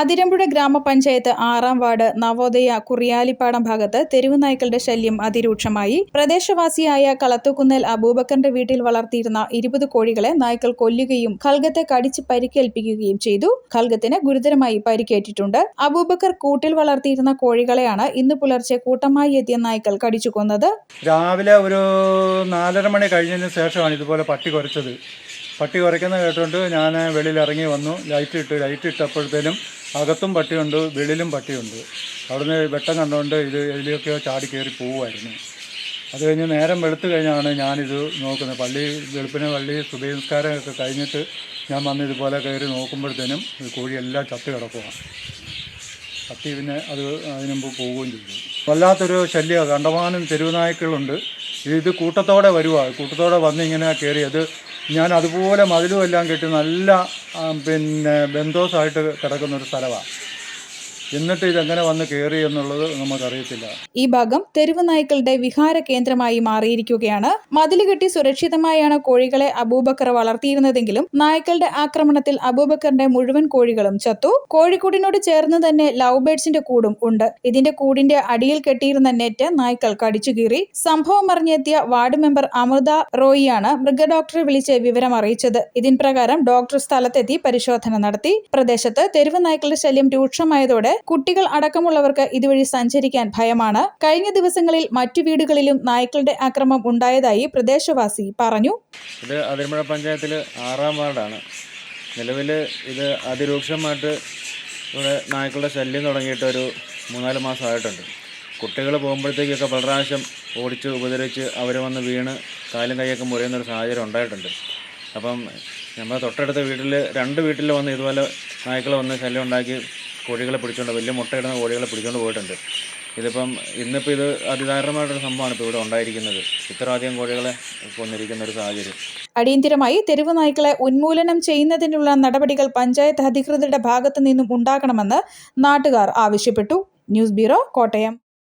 അതിരമ്പുഴ ഗ്രാമപഞ്ചായത്ത് ആറാം വാർഡ് നവോദയ കുറിയാലിപ്പാടം ഭാഗത്ത് തെരുവ് നായ്ക്കളുടെ ശല്യം അതിരൂക്ഷമായി. പ്രദേശവാസിയായ കളത്തുകുന്നൽ അബൂബക്കറിന്റെ വീട്ടിൽ വളർത്തിയിരുന്ന ഇരുപത് കോഴികളെ നായ്ക്കൾ കൊല്ലുകയും ഖൽഗത്തെ കടിച്ച് പരിക്കേൽപ്പിക്കുകയും ചെയ്തു. ഖൽഗത്തിന് ഗുരുതരമായി പരിക്കേറ്റിട്ടുണ്ട്. അബൂബക്കർ കൂട്ടിൽ വളർത്തിയിരുന്ന കോഴികളെയാണ് ഇന്ന് പുലർച്ചെ കൂട്ടമായി എത്തിയ നായ്ക്കൾ കടിച്ചു കൊന്നത്. രാവിലെ ഒരു നാലര മണി കഴിഞ്ഞതിന് ശേഷമാണ് ഇതുപോലെ പട്ടി കുറച്ചത് പട്ടി കുറയ്ക്കുന്ന കേട്ടുകൊണ്ട് ഞാൻ വെളിയിൽ ഇറങ്ങി വന്നു. ലൈറ്റ് ഇട്ട് ലൈറ്റ് ഇട്ടപ്പോഴത്തേനും അകത്തും പട്ടിയുണ്ട് വെളിയിലും പട്ടിയുണ്ട്. അവിടുന്ന് വെട്ടം കണ്ടുകൊണ്ട് ഇത് ഇതിലൊക്കെയോ ചാടി കയറി പോവുമായിരുന്നു അത് കഴിഞ്ഞ് നേരം വെളുത്ത് കഴിഞ്ഞാണ് ഞാനിത് നോക്കുന്നത്. പള്ളി വെളുപ്പിന് പള്ളി സുബഹിസ്കാരമൊക്കെ കഴിഞ്ഞിട്ട് ഞാൻ വന്ന് ഇതുപോലെ കയറി നോക്കുമ്പോഴത്തേനും കോഴിയെല്ലാം ചത്തു കിടക്കുവാണ് പട്ടി പിന്നെ അത് അതിനുമ്പ് പോവുകയും ചെയ്തു. വല്ലാത്തൊരു ശല്യമാണ് കണ്ടമാനം തെരുവുനായ്ക്കളുണ്ട്. ഇത് കൂട്ടത്തോടെ വരുക കൂട്ടത്തോടെ വന്ന് ഇങ്ങനെ കയറി അത് ഞാൻ അതുപോലെ മതിലും എല്ലാം കെട്ടി നല്ല പിന്നെ ബന്ധോസായിട്ട് കിടക്കുന്ന ഒരു സ്ഥലമാണ് എന്നിട്ട് ഇതെങ്ങനെ വന്ന് കയറി എന്നുള്ളത് നമുക്കറിയത്തില്ല. ഈ ഭാഗം തെരുവ് നായ്ക്കളുടെ വിഹാര കേന്ദ്രമായി മാറിയിരിക്കുകയാണ്. മതിൽ കെട്ടി സുരക്ഷിതമായാണ് കോഴികളെ അബൂബക്കർ വളർത്തിയിരുന്നതെങ്കിലും നായ്ക്കളുടെ ആക്രമണത്തിൽ അബൂബക്കറിന്റെ മുഴുവൻ കോഴികളും ചത്തു. കോഴിക്കൂടിനോട് ചേർന്ന് തന്നെ ലവ് ബേഡ്സിന്റെ കൂടും ഉണ്ട്. ഇതിന്റെ കൂടിന്റെ അടിയിൽ കെട്ടിയിരുന്ന നെറ്റ് നായ്ക്കൾ കടിച്ചു കീറി. സംഭവം അറിഞ്ഞെത്തിയ വാർഡ് മെമ്പർ അമൃത റോയിയാണ് മൃഗഡോക്ടറെ വിളിച്ച് വിവരം അറിയിച്ചത്. ഇതിൻ പ്രകാരം ഡോക്ടർ സ്ഥലത്തെത്തി പരിശോധന നടത്തി. പ്രദേശത്ത് തെരുവ് നായ്ക്കളുടെ ശല്യം രൂക്ഷമായതോടെ കുട്ടികൾ അടക്കമുള്ളവർക്ക് ഇതുവഴി സഞ്ചരിക്കാൻ ഭയമാണ്. കഴിഞ്ഞ ദിവസങ്ങളിൽ മറ്റു വീടുകളിലും നായ്ക്കളുടെ ആക്രമം ഉണ്ടായതായി പ്രദേശവാസി പറഞ്ഞു. ഇത് അതിരമ്പുഴ പഞ്ചായത്തിൽ ആറാം വാർഡാണ്. നിലവിൽ ഇത് അതിരൂക്ഷമായിട്ട് ഇവിടെ നായ്ക്കളുടെ ശല്യം തുടങ്ങിയിട്ട് ഒരു മൂന്നാൽ മാസമായിട്ടുണ്ട് കുട്ടികൾ പോകുമ്പോഴത്തേക്കൊക്കെ പല ഓടിച്ച് ഉപദ്രവിച്ച് അവർ വന്ന് വീണ് കാലും കൈയൊക്കെ മുറിയുന്നൊരു സാഹചര്യം ഉണ്ടായിട്ടുണ്ട്. അപ്പം നമ്മുടെ തൊട്ടടുത്ത വീട്ടിൽ രണ്ട് വീട്ടിൽ വന്ന് ഇതുപോലെ നായ്ക്കൾ വന്ന് ശല്യം ഉണ്ടാക്കി കോഴികളെ പിടിച്ചുകൊണ്ട് വലിയ മുട്ടയിടുന്ന കോഴികളെ പിടിച്ചുകൊണ്ട് പോയിട്ടുണ്ട്. ഇതിപ്പം ഇന്നിപ്പോൾ ഇത് അതിദാരുണമായിട്ടൊരു സംഭവമാണ് ഇപ്പോൾ ഇവിടെ ഉണ്ടായിരിക്കുന്നത്. ഇത്രയധികം കോഴികളെ കൊന്നിരിക്കുന്ന ഒരു സാഹചര്യം. അടിയന്തിരമായി തെരുവ് നായ്ക്കളെ ഉന്മൂലനം ചെയ്യുന്നതിനുള്ള നടപടികൾ പഞ്ചായത്ത് അധികൃതരുടെ ഭാഗത്തു നിന്നും ഉണ്ടാകണമെന്ന് നാട്ടുകാർ ആവശ്യപ്പെട്ടു. News bureau Kottayam.